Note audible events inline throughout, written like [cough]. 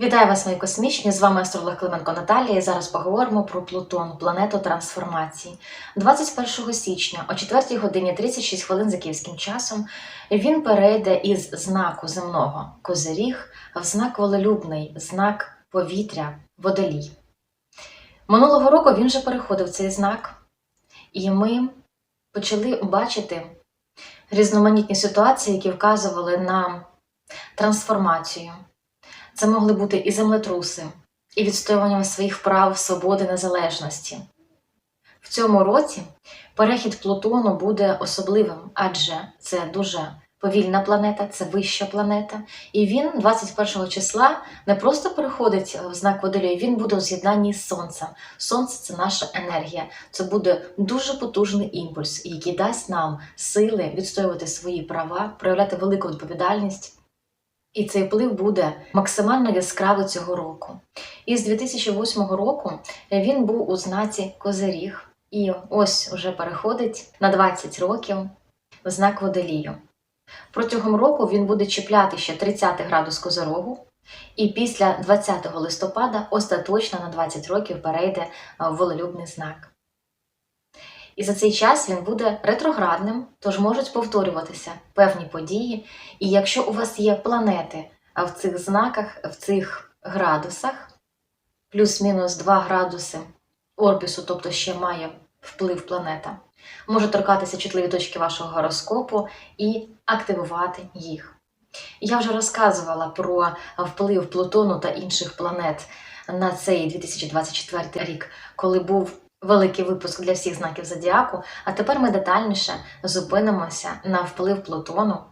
Вітаю вас, мої космічні! З вами астролог Клименко Наталія. І зараз поговоримо про Плутон, планету трансформації. 21 січня о 4 годині 36 хвилин за київським часом він перейде із знаку земного козиріг в знак волелюбний, знак повітря, водолій. Минулого року він вже переходив цей знак, і ми почали бачити різноманітні ситуації, які вказували на трансформацію. Це могли бути і землетруси, і відстоювання своїх прав, свободи, незалежності. В цьому році перехід Плутону буде особливим, адже це дуже повільна планета, це вища планета. І він 21 числа не просто переходить в знак водолія, він буде у з'єднанні з Сонцем. Сонце це наша енергія. Це буде дуже потужний імпульс, який дасть нам сили відстоювати свої права, проявляти велику відповідальність. І цей вплив буде максимально яскравий цього року. І з 2008 року він був у знаці Козиріг, і ось уже переходить на 20 років в знак водолію. Протягом року він буде чіпляти ще 30 градус Козирогу, і після 20 листопада остаточно на 20 років перейде в волелюбний знак. І за цей час він буде ретроградним, тож можуть повторюватися певні події. І якщо у вас є планети в цих знаках, в цих градусах, плюс-мінус 2 градуси орбісу, тобто ще має вплив планета, може торкатися чутливі точки вашого гороскопу і активувати їх. Я вже розказувала про вплив Плутону та інших планет на цей 2024 рік, коли був великий випуск для всіх знаків зодіаку. А тепер ми детальніше зупинимося на вплив Плутону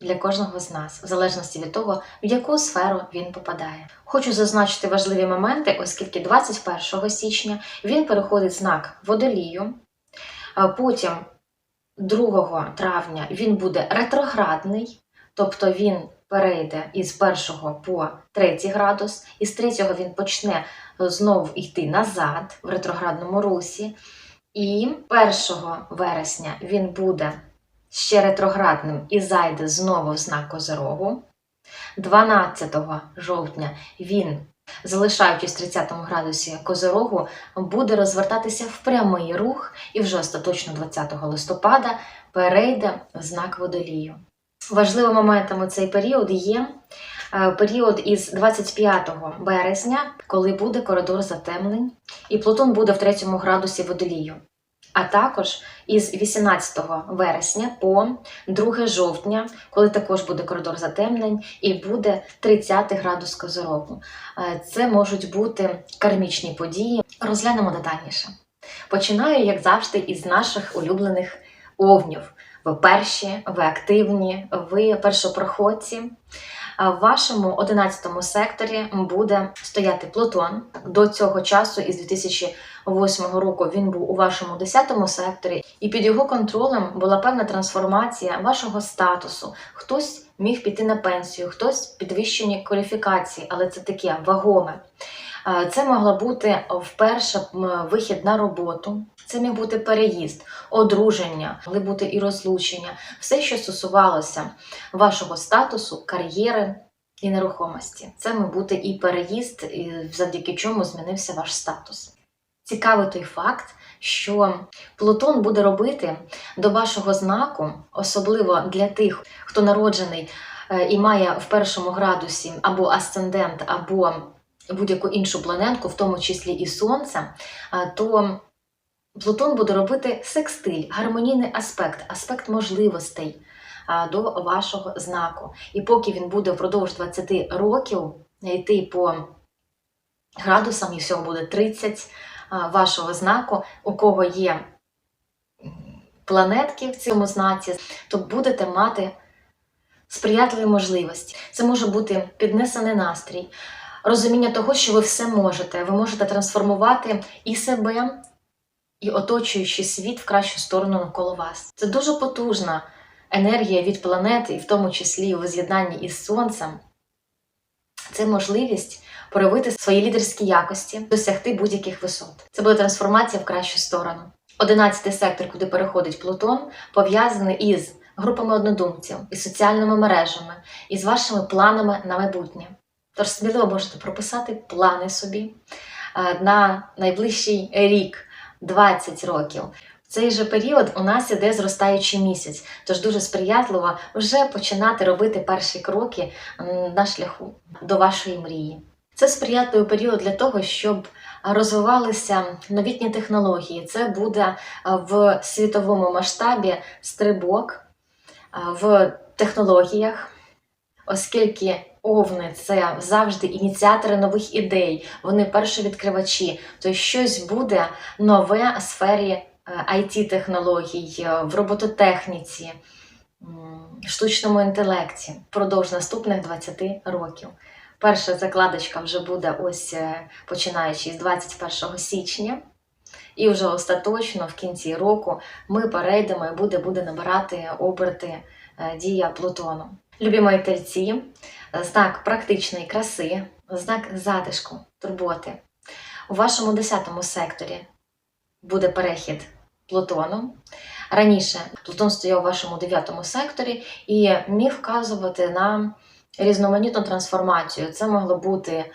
для кожного з нас, в залежності від того, в яку сферу він попадає. Хочу зазначити важливі моменти, оскільки 21 січня він переходить знак водолію, потім 2 травня він буде ретроградний, тобто він перейде із 1 по 3 градус, із 3 він почне знову йти назад в ретроградному русі. І 1 вересня він буде ще ретроградним і зайде знову в знак Козирогу. 12 жовтня він, залишаючись в 30 градусі Козирогу, буде розвертатися в прямий рух і вже остаточно 20 листопада перейде в знак водолію. Важливим моментом у цей період є е, період із 25 березня, коли буде коридор затемнень, і Плутон буде в третьому градусі водолію. А також із 18 вересня по 2 жовтня, коли також буде коридор затемнень, і буде 30 градус Козорогу. Е, Це можуть бути кармічні події. Розглянемо детальніше. Починаю, як завжди, із наших улюблених овнів. Ви перші, ви активні, ви першопроходці. В вашому 11 секторі буде стояти Плутон. До цього часу, із 2008 року, він був у вашому 10 секторі, і під його контролем була певна трансформація вашого статусу. Хтось міг піти на пенсію, хтось підвищені кваліфікації, але це таке вагоме. Е, Це могла бути вперше вихід на роботу, це міг бути переїзд, одруження, могли бути і розлучення, все, що стосувалося вашого статусу, кар'єри і нерухомості. Це міг бути і переїзд, і завдяки чому змінився ваш статус. Цікавий той факт, що Плутон буде робити до вашого знаку, особливо для тих, хто народжений е, і має в першому градусі або асцендент, або будь-яку іншу планетку, в тому числі і Сонце, то Плутон буде робити секстиль, гармонійний аспект, аспект можливостей до вашого знаку. І поки він буде впродовж 20 років йти по градусам, і всього буде 30 вашого знаку, у кого є планетки в цьому знаці, то будете мати сприятливі можливості. Це може бути піднесений настрій, розуміння того, що ви все можете. Ви можете трансформувати і себе, і оточуючий світ в кращу сторону навколо вас. Це дуже потужна енергія від планети, і в тому числі у з'єднанні із Сонцем. Це можливість проявити свої лідерські якості, досягти будь-яких висот. Це буде трансформація в кращу сторону. Одинадцятий сектор, куди переходить Плутон, пов'язаний із групами однодумців, із соціальними мережами, із вашими планами на майбутнє. Тож сміливо можете прописати плани собі е, на найближчий рік, 20 років. В цей же період у нас іде зростаючий місяць, тож дуже сприятливо вже починати робити перші кроки на шляху до вашої мрії. Це сприятливий період для того, щоб розвивалися новітні технології. Це буде е, в світовому масштабі стрибок е, в технологіях, оскільки овни це завжди ініціатори нових ідей, вони першовідкривачі. То щось буде нове в сфері it технологій в робототехніці, штучному інтелекті впродовж наступних 20 років. Перша закладочка вже буде ось е, починаючи з 21 січня. І вже остаточно в кінці року ми перейдемо і буде, буде набирати оберти е, дія Плутону. Любі мої тельці, знак практичної краси, знак затишку, турботи. У вашому 10 секторі буде перехід Плутону. Раніше Плутон стояв у вашому 9 секторі і міг вказувати на різноманітну трансформацію. Це могло бути е,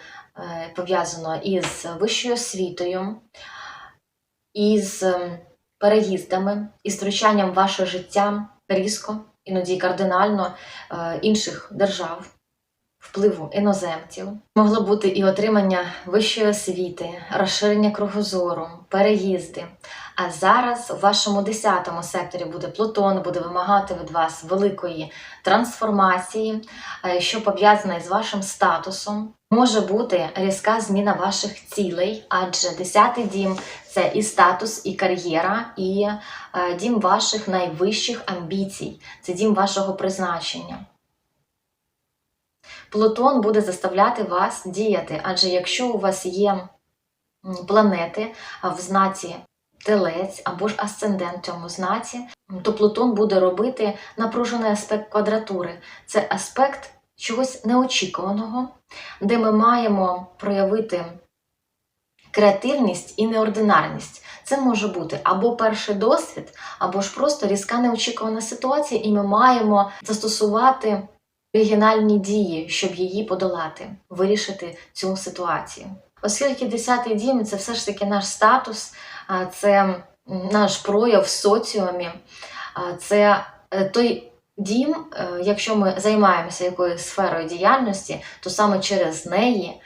пов'язано із вищою освітою, із ем, переїздами, із втручанням в ваше життя різко, іноді кардинально е, інших держав, впливу іноземців. Могло бути і отримання вищої освіти, розширення кругозору, переїзди. А зараз у вашому 10 секторі буде Плутон, буде вимагати від вас великої трансформації, е, що пов'язане з вашим статусом. Може бути різка зміна ваших цілей, адже 10-й дім це і статус, і кар'єра, і е, дім ваших найвищих амбіцій, це дім вашого призначення. Плутон буде заставляти вас діяти, адже якщо у вас є планети в знаці телець або ж асцендент в цьому знаці, то Плутон буде робити напружений аспект квадратури. Це аспект чогось неочікуваного, де ми маємо проявити креативність і неординарність. Це може бути або перший досвід, або ж просто різка неочікувана ситуація, і ми маємо застосувати оригінальні дії, щоб її подолати, вирішити цю ситуацію. Оскільки 10-й дім це все ж таки наш статус, це наш прояв в соціумі, це е, той дім, е, якщо ми займаємося якоюсь сферою діяльності, то саме через неї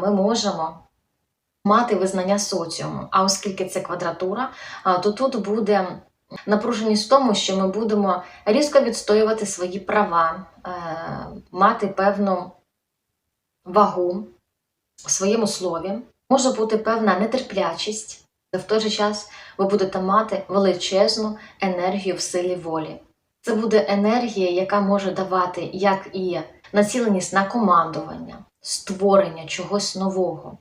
ми можемо мати визнання соціуму. А оскільки це квадратура, то тут буде напруженість в тому, що ми будемо різко відстоювати свої права, е, мати певну вагу у своєму слові. Може бути певна нетерплячість, в той же час ви будете мати величезну енергію в силі волі. Це буде енергія, яка може давати як і націленість на командування, створення чогось нового.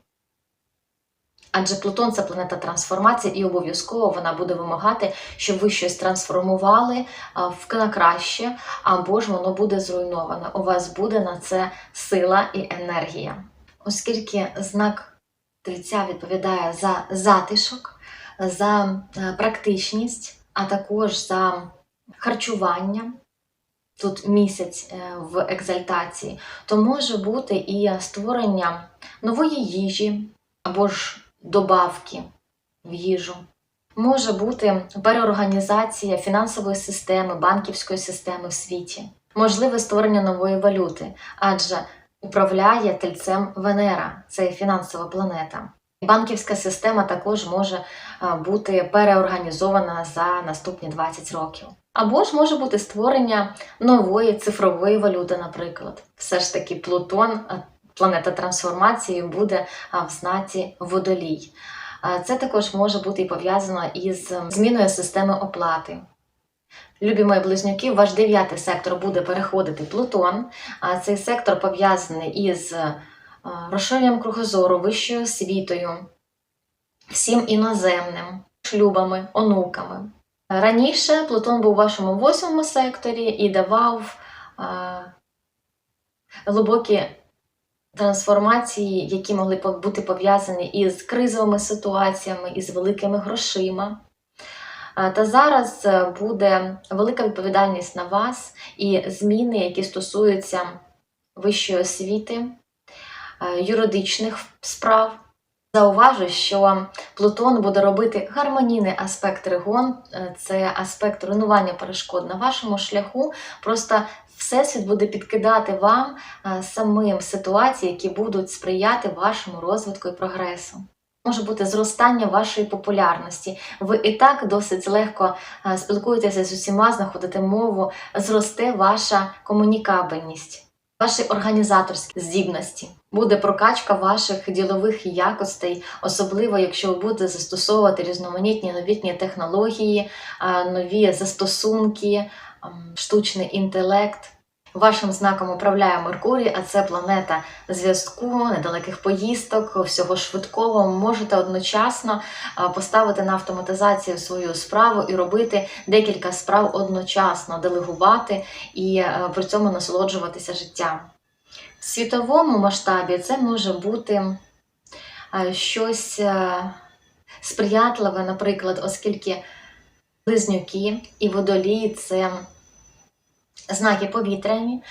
Адже Плутон це планета трансформації, і обов'язково вона буде вимагати, щоб ви щось трансформували в на краще, або ж воно буде зруйноване. У вас буде на це сила і енергія. Оскільки знак тельця відповідає за затишок, за е, практичність, а також за харчування. Тут місяць е, в екзальтації, то може бути і створення нової їжі або ж добавки в їжу. Може бути переорганізація фінансової системи, банківської системи в світі, можливе створення нової валюти, адже управляє тельцем Венера, це фінансова планета. Банківська система також може бути переорганізована за наступні 20 років. Або ж може бути створення нової цифрової валюти, наприклад. Все ж таки Плутон, планета трансформації, буде в знаці водолій. Це також може бути і пов'язано із ем, зміною системи оплати. Любі мої близнюки, ваш дев'ятий сектор буде переходити Плутон. Цей сектор пов'язаний із е, розширенням кругозору, вищою освітою, всім іноземним, шлюбами, онуками. Раніше Плутон був у вашому восьмому секторі і давав глибокі трансформації, які могли бути пов'язані із кризовими ситуаціями, із великими грошима. Та зараз е, буде велика відповідальність на вас і зміни, які стосуються вищої освіти, е, юридичних справ. Зауважу, що Плутон буде робити гармонійний аспект тригон, е, це аспект руйнування перешкод на вашому шляху. Просто Всесвіт буде підкидати вам е, самим ситуації, які будуть сприяти вашому розвитку і прогресу. Може бути зростання вашої популярності. Ви і так досить легко е, спілкуєтеся з усіма, знаходите мову, зросте ваша комунікабельність, ваші організаторські здібності. Буде прокачка ваших ділових якостей, особливо якщо ви будете застосовувати різноманітні новітні технології, е, нові застосунки, ем, штучний інтелект. Вашим знаком управляє Меркурій, а це планета зв'язку, недалеких поїздок, всього швидкого. Можете одночасно поставити на автоматизацію свою справу і робити декілька справ одночасно, делегувати і е, при цьому насолоджуватися життям. В світовому масштабі це може бути е, щось е, сприятливе, наприклад, оскільки близнюки і водолії це знаки повітряні,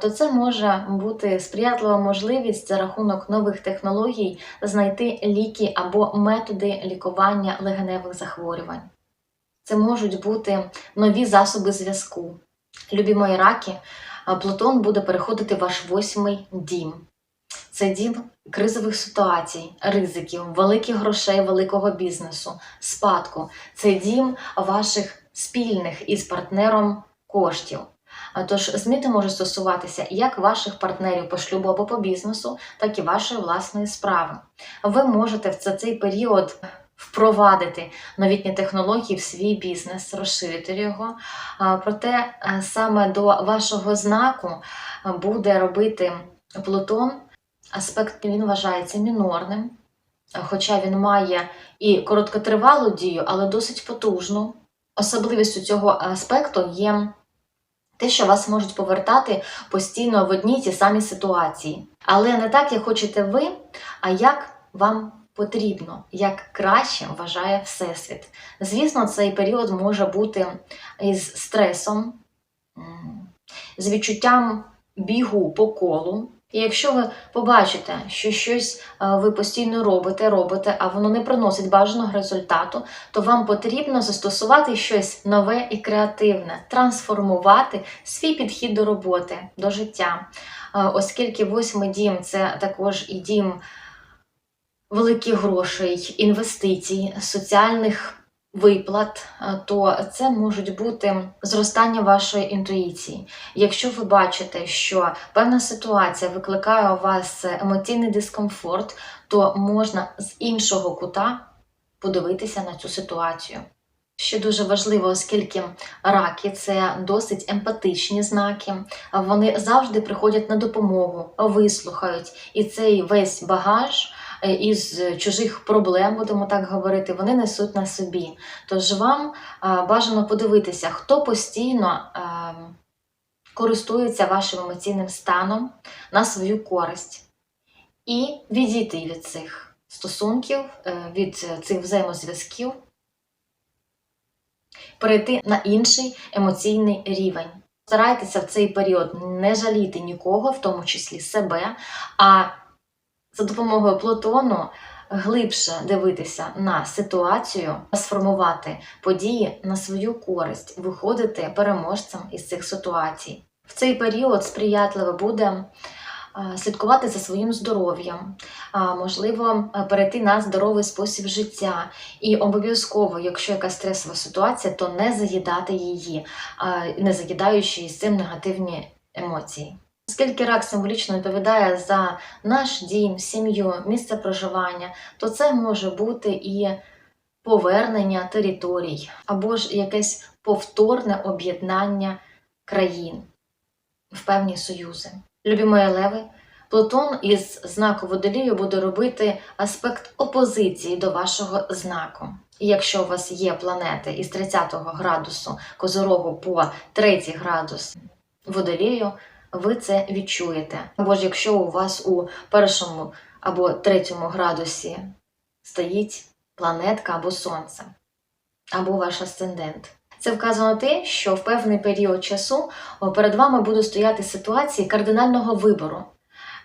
то це може бути сприятлива можливість за рахунок нових технологій знайти ліки або методи лікування легеневих захворювань. Це можуть бути нові засоби зв'язку. Любі мої раки, Плутон буде переходити ваш восьмий дім. Це дім кризових ситуацій, ризиків, великих грошей, великого бізнесу, спадку. Це дім ваших спільних із партнером коштів. Тож зміни можуть стосуватися як ваших партнерів по шлюбу або по бізнесу, так і вашої власної справи. Ви можете в цей період впровадити новітні технології в свій бізнес, розширити його. Проте саме до вашого знаку буде робити Плутон. Аспект він вважається мінорним, хоча він має і короткотривалу дію, але досить потужну. Особливістю цього аспекту є те, що вас можуть повертати постійно в одні й ті самі ситуації. Але не так, як хочете ви, а як вам потрібно, як краще вважає Всесвіт. Звісно, цей період може бути із стресом, з відчуттям бігу по колу. І якщо ви побачите, що щось е, ви постійно робите, робите, а воно не приносить бажаного результату, то вам потрібно застосувати щось нове і креативне, трансформувати свій підхід до роботи, до життя. Е, Оскільки восьмий дім це також і дім великих грошей, інвестицій, соціальних виплат, е, то це можуть бути зростання вашої інтуїції. Якщо ви бачите, що певна ситуація викликає у вас емоційний дискомфорт, то можна з іншого кута подивитися на цю ситуацію. Що дуже важливо, оскільки раки це досить емпатичні знаки, вони завжди приходять на допомогу, вислухають, і цей весь багаж із чужих проблем, будемо так говорити, вони несуть на собі. Тож вам бажано подивитися, хто постійно користується вашим емоційним станом на свою користь, і відійти від цих стосунків, е, від цих взаємозв'язків перейти на інший емоційний рівень. Старайтеся в цей період не жаліти нікого, в тому числі себе, а за допомогою Плутону глибше дивитися на ситуацію, сформувати події на свою користь, виходити переможцем із цих ситуацій. В цей період сприятливо буде слідкувати за своїм здоров'ям, можливо, перейти на здоровий спосіб життя. І обов'язково, якщо якась стресова ситуація, то не заїдати її, не заїдаючи з цим негативні емоції. Оскільки рак символічно відповідає за наш дім, сім'ю, місце проживання, то це може бути і повернення територій, або ж якесь повторне об'єднання країн в певні союзи. Любі мої леви, Плутон із знаку водолію буде робити аспект опозиції до вашого знаку. І якщо у вас є планети із 30 градусу Козорогу по 3 градус водолію, ви це відчуєте. Або ж якщо у вас у першому або третьому градусі стоїть планетка або сонце, або ваш асцендент. Це вказано те, що в певний період часу перед вами будуть стояти ситуації кардинального вибору.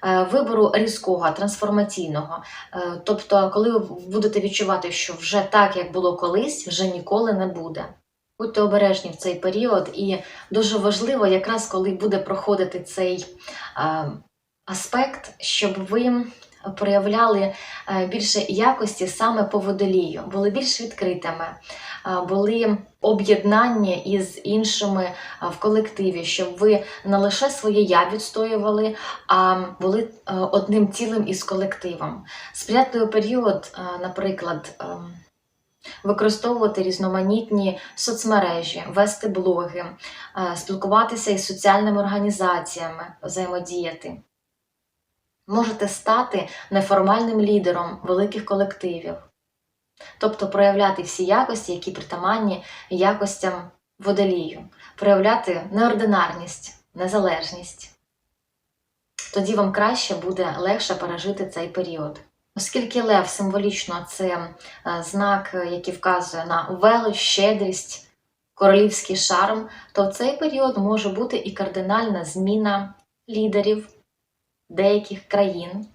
е, вибору різкого, трансформаційного. Е, Тобто, коли ви будете відчувати, що вже так, як було колись, вже ніколи не буде. Будьте обережні в цей період, і дуже важливо, якраз коли буде проходити цей е, аспект, щоб ви проявляли е, більше якості саме по водолію, були більш відкритими, е, були об'єднання із іншими в колективі, щоб ви не лише своє я відстоювали, а були одним цілим із колективом. Сприятливий період, наприклад. Використовувати різноманітні соцмережі, вести блоги, е, спілкуватися із соціальними організаціями, взаємодіяти. Можете стати неформальним лідером великих колективів, тобто проявляти всі якості, які притаманні якостям водолію, проявляти неординарність, незалежність. Тоді вам краще буде легше пережити цей період. Оскільки лев символічно це е, знак, який вказує на велич, щедрість, королівський шарм, то в цей період може бути і кардинальна зміна лідерів деяких країн,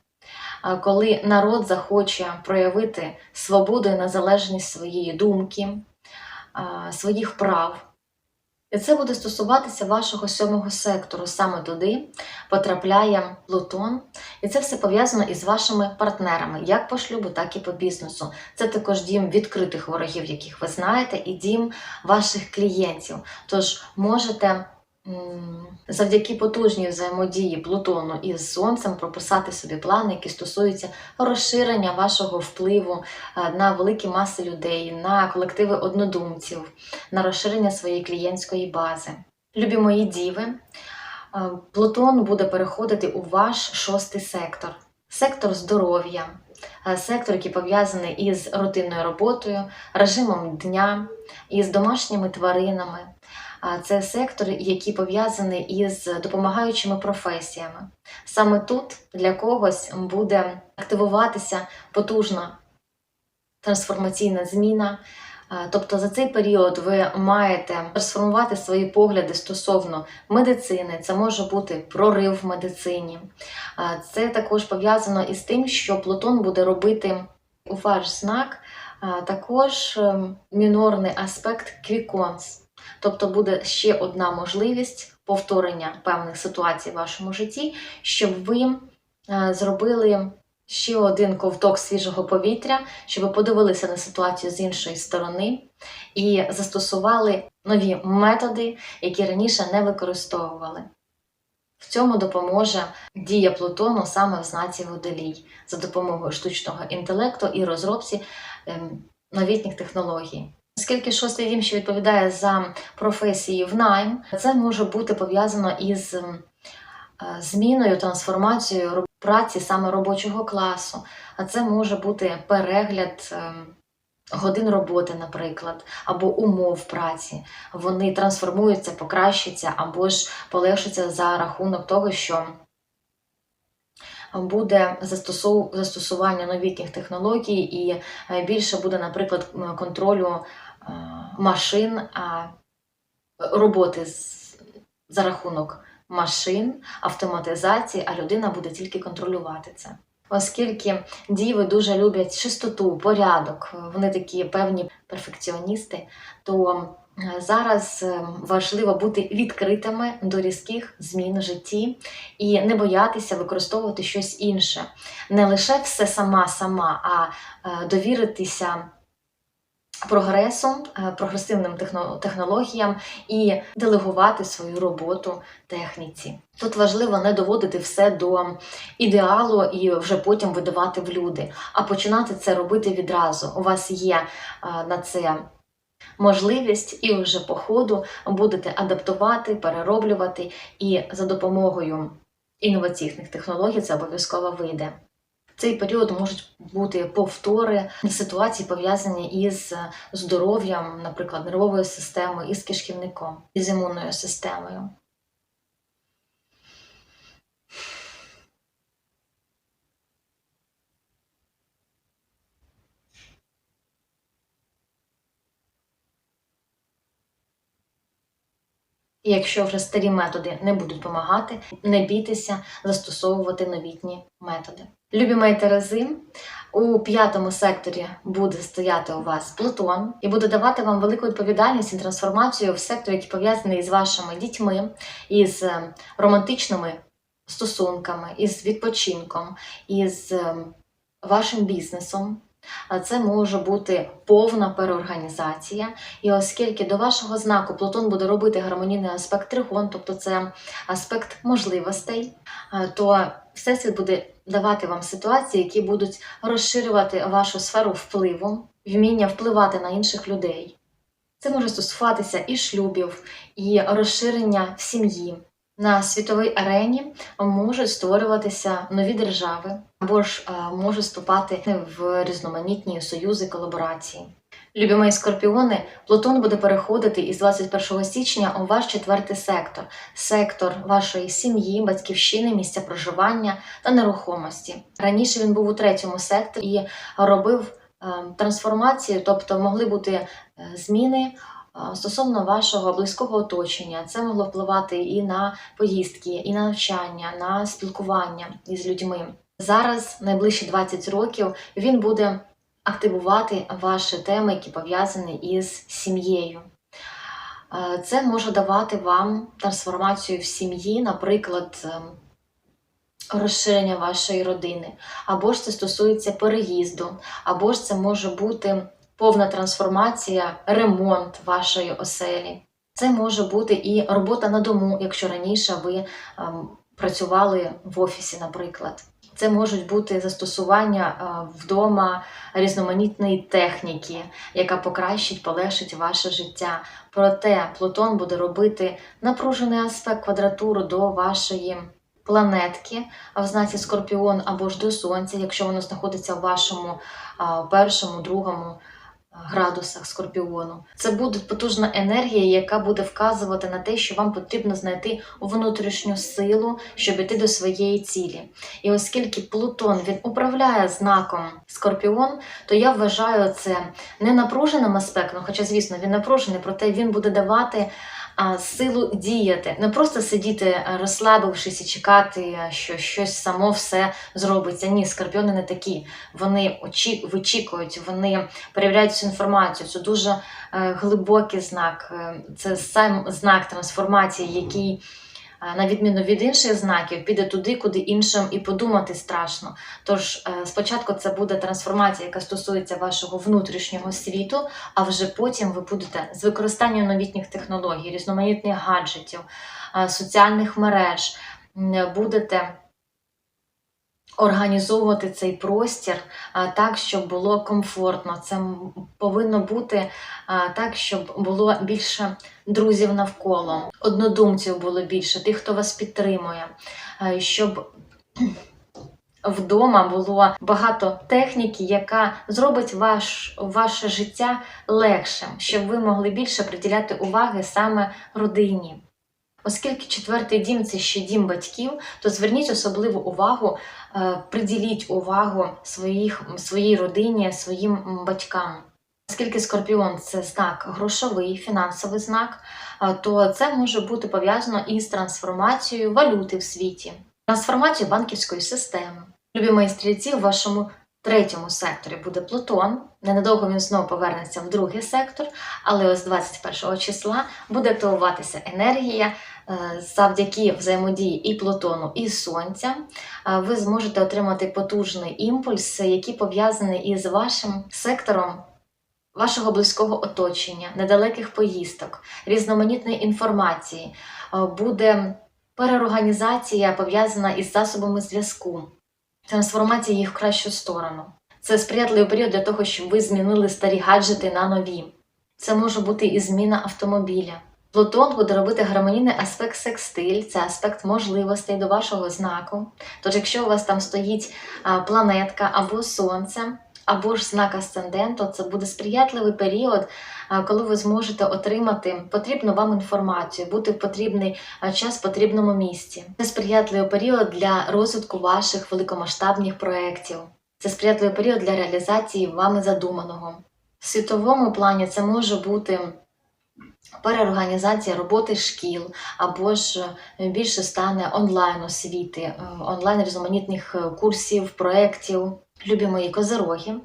е, коли народ захоче проявити свободу і незалежність своєї думки, е, своїх прав. І це буде стосуватися вашого сьомого сектору. Саме туди потрапляє Плутон. І це все пов'язано із вашими партнерами, як по шлюбу, так і по бізнесу. Це також дім відкритих ворогів, яких ви знаєте, і дім ваших клієнтів. Тож можете завдяки потужній взаємодії Плутону із Сонцем прописати собі плани, які стосуються розширення вашого впливу е, на великі маси людей, на колективи однодумців, на розширення своєї клієнтської бази. Любі мої діви, е, Плутон буде переходити у ваш шостий сектор, сектор здоров'я, е, сектор, який пов'язаний із рутинною роботою, режимом дня, із домашніми тваринами. Це сектор, який пов'язаний із допомагаючими професіями. Саме тут для когось буде активуватися потужна трансформаційна зміна. Тобто за цей період ви маєте трансформувати свої погляди стосовно медицини, це може бути прорив в медицині. Це також пов'язано із тим, що Плутон буде робити у ваш знак також ем, мінорний аспект квіконс. Тобто буде ще одна можливість повторення певних ситуацій в вашому житті, щоб ви е, зробили ще один ковток свіжого повітря, щоб ви подивилися на ситуацію з іншої сторони і застосували нові методи, які раніше не використовували. В цьому допоможе дія Плутону саме в знаці Водолій за допомогою штучного інтелекту і розробці ем, новітніх технологій. Оскільки шостий дім, що відповідає за професії в найм, це може бути пов'язано із ем, е, зміною, трансформацією праці саме робочого класу. А це може бути перегляд ем, годин роботи, наприклад, або умов праці. Вони трансформуються, покращаться або ж полегшаться за рахунок того, що буде застосування новітніх технологій і е, більше буде, наприклад, контролю е, машин, а роботи за рахунок машин, автоматизації, а людина буде тільки контролювати це. Оскільки діви дуже люблять чистоту, порядок, вони такі певні перфекціоністи, то е, зараз е, важливо бути відкритими до різких змін в житті і не боятися використовувати щось інше. Не лише все сама сама, а е, довіритися прогресу, е, прогресивним технологіям і делегувати свою роботу техніці. Тут важливо не доводити все до ідеалу і вже потім видавати в люди, а починати це робити відразу. У вас є е, на це можливість, і вже по ходу будете адаптувати, перероблювати, і за допомогою інноваційних технологій це обов'язково вийде. В цей період можуть бути повтори ситуації, пов'язані із здоров'ям, наприклад, нервовою системою, із кишківником, із імунною системою. І якщо вже старі методи не будуть допомагати, не бійтеся застосовувати новітні методи. Любі мої Терези, у п'ятому секторі буде стояти у вас Плутон і буде давати вам велику відповідальність і трансформацію в сектор, який пов'язаний із вашими дітьми, із е, романтичними стосунками, із відпочинком, із е, вашим бізнесом. Це може бути повна переорганізація, і оскільки до вашого знаку Плутон буде робити гармонійний аспект тригон, тобто це аспект можливостей, то всесвіт буде давати вам ситуації, які будуть розширювати вашу сферу впливу, вміння впливати на інших людей. Це може стосуватися і шлюбів, і розширення в сім'ї. На світовій арені можуть створюватися нові держави, або ж е, можуть вступати в різноманітні союзи колаборації. Любі мої скорпіони, Плутон буде переходити із 21 січня у ваш четвертий сектор, сектор вашої сім'ї, батьківщини, місця проживання та нерухомості. Раніше він був у третьому секторі і робив е, трансформацію, тобто могли бути е, зміни. Стосовно вашого близького оточення, це могло впливати і на поїздки, і на навчання, на спілкування із людьми. Зараз, найближчі 20 років, він буде активувати ваші теми, які пов'язані із сім'єю. Це може давати вам трансформацію в сім'ї, наприклад, ем, розширення вашої родини, або ж це стосується переїзду, або ж це може бути повна трансформація, ремонт вашої оселі. Це може бути і робота на дому, якщо раніше ви ем, працювали в офісі, наприклад. Це можуть бути застосування е, вдома різноманітної техніки, яка покращить, полегшить ваше життя. Проте Плутон буде робити напружений аспект квадратуру до вашої планетки, а в знаці Скорпіон або ж до Сонця, якщо воно знаходиться в вашому першому, другому градусах Скорпіону. Це буде потужна енергія, яка буде вказувати на те, що вам потрібно знайти внутрішню силу, щоб іти до своєї цілі. І оскільки Плутон він управляє знаком Скорпіон, то я вважаю це не напруженим аспектом, хоча, звісно, він напружений, проте він буде давати силу діяти, не просто сидіти, розслабившись і чекати, що щось само все зробиться. Ні, скорпіони не такі. Вони очі, вичікують, вони перевіряють цю інформацію. Це дуже е, глибокий знак. Е, Це сам знак трансформації, який. На відміну від інших знаків, піде туди, куди іншим і подумати страшно. Тож е, спочатку це буде трансформація, яка стосується вашого внутрішнього світу, а вже потім ви будете з використанням новітніх технологій, різноманітних гаджетів, е, соціальних мереж, будете організовувати цей простір так, щоб було комфортно. Це повинно бути так, щоб було більше друзів навколо, однодумців було більше, тих, хто вас підтримує, щоб [clears throat] вдома було багато техніки, яка зробить ваш, ваше життя легшим, щоб ви могли більше приділяти уваги саме родині. Оскільки четвертий дім це ще дім батьків, то зверніть особливу увагу, е, приділіть увагу своїх, своїй родині, своїм батькам. Оскільки скорпіон це знак грошовий, фінансовий знак, е, то це може бути пов'язано із трансформацією валюти в світі, трансформацією банківської системи. Любі мої стрільці, в вашому третьому секторі буде Плутон. Ненадовго він знову повернеться в другий сектор, але ось 21 числа буде активуватися енергія. Е, Завдяки взаємодії і Плутону, і Сонця е, ви зможете отримати потужний імпульс, який пов'язаний із вашим сектором вашого близького оточення, недалеких поїздок, різноманітної інформації. Е, Буде переорганізація пов'язана із засобами зв'язку, трансформація їх в кращу сторону. Це сприятливий період для того, щоб ви змінили старі гаджети на нові. Це може бути і зміна автомобіля. Плутон буде робити гармонійний аспект секстиль, це аспект можливостей до вашого знаку. Тож, якщо у вас там стоїть планетка або сонце, або ж знак асценденту, це буде сприятливий період, коли ви зможете отримати потрібну вам інформацію, бути в потрібний час в потрібному місці. Це сприятливий період для розвитку ваших великомасштабних проєктів. Це сприятливий період для реалізації вами задуманого. В світовому плані це може бути переорганізація роботи шкіл, або ж е, більше стане онлайн освіти, е, онлайн різноманітних е, курсів, проєктів. Любі мої козироги. Е,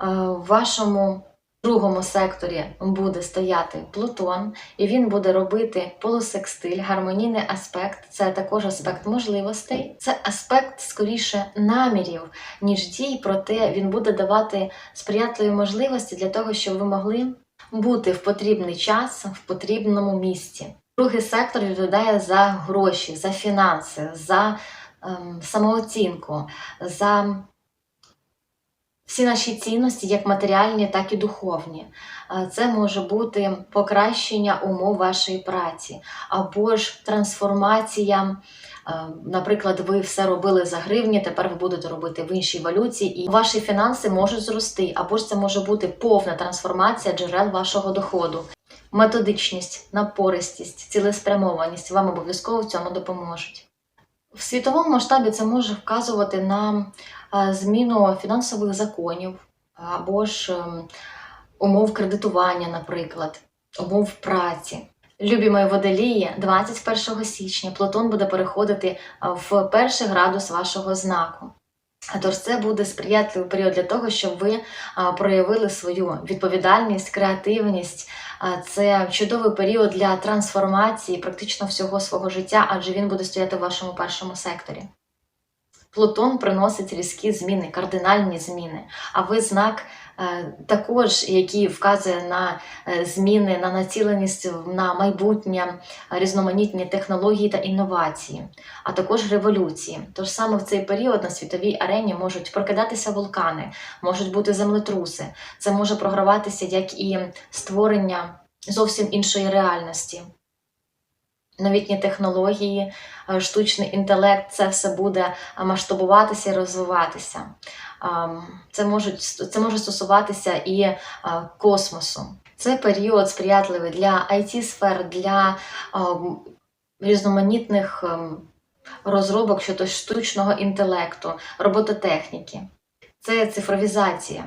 В вашому другому секторі буде стояти Плутон, і він буде робити полусекстиль, гармонійний аспект. Це також аспект можливостей, це аспект скоріше намірів, ніж дій, проте він буде давати сприятливі можливості для того, щоб ви могли бути в потрібний час в потрібному місці. Другий сектор відповідає за гроші, за фінанси, за ем, самооцінку, за всі наші цінності, як матеріальні, так і духовні. Це може бути покращення умов вашої праці, або ж трансформація. Наприклад, ви все робили за гривні, тепер ви будете робити в іншій валюті, і ваші фінанси можуть зрости, або ж це може бути повна трансформація джерел вашого доходу. Методичність, напористість, цілеспрямованість вам обов'язково в цьому допоможуть. В світовому масштабі це може вказувати на зміну фінансових законів або ж ем, умов кредитування, наприклад, умов праці. Любі мої водолії, 21 січня Плутон буде переходити е, в перший градус вашого знаку. Тож це буде сприятливий період для того, щоб ви проявили свою відповідальність, креативність. Це чудовий період для трансформації практично всього свого життя, адже він буде стояти в вашому першому секторі. Плутон приносить різкі зміни, кардинальні зміни. А ви знак е, також, який вказує на е, зміни, на націленість на майбутнє, різноманітні технології та інновації, а також революції. Тож саме в цей період на світовій арені можуть прокидатися вулкани, можуть бути землетруси. Це може програватися як і створення зовсім іншої реальності. Новітні технології, е, штучний інтелект, це все буде е, масштабуватися і розвиватися. Це, можуть, це може стосуватися і е, космосу. Це період сприятливий для it сфер для різноманітних ем, розробок щодо штучного інтелекту, робототехніки. Це цифровізація.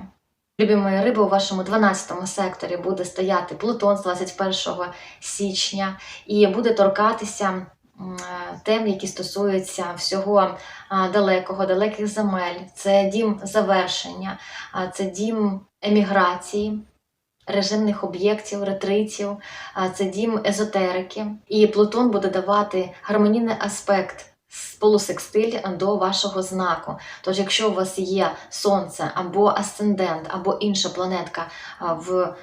Любі мої риби, у вашому 12 секторі буде стояти Плутон з 21 січня і буде торкатися тем, які стосуються всього далекого, далеких земель. Це дім завершення, це дім еміграції, режимних об'єктів, ретритів, це дім езотерики. І Плутон буде давати гармонійний аспект. Полусекстиль до вашого знаку. Тож, якщо у вас є сонце або асцендент, або інша планетка в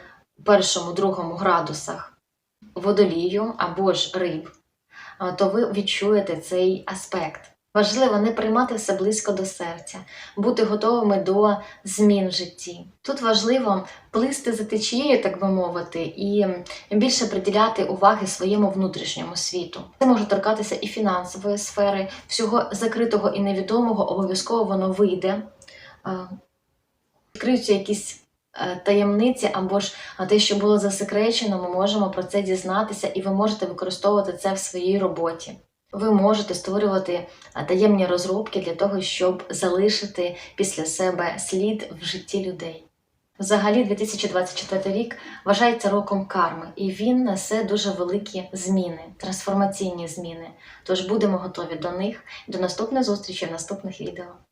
першому, другому градусах водолію або ж риб, то ви відчуєте цей аспект. Важливо не приймати все близько до серця, бути готовими до змін в житті. Тут важливо плисти за течією, так би мовити, і більше приділяти уваги своєму внутрішньому світу. Це може торкатися і фінансової сфери, всього закритого і невідомого обов'язково воно вийде. Відкриються якісь е, таємниці або ж те, що було засекречено, ми можемо про це дізнатися, і ви можете використовувати це в своїй роботі. Ви можете створювати таємні розробки для того, щоб залишити після себе слід в житті людей. Взагалі, 2024 рік вважається роком карми, і він несе дуже великі зміни, трансформаційні зміни. Тож будемо готові до них. До наступної зустрічі в наступних відео.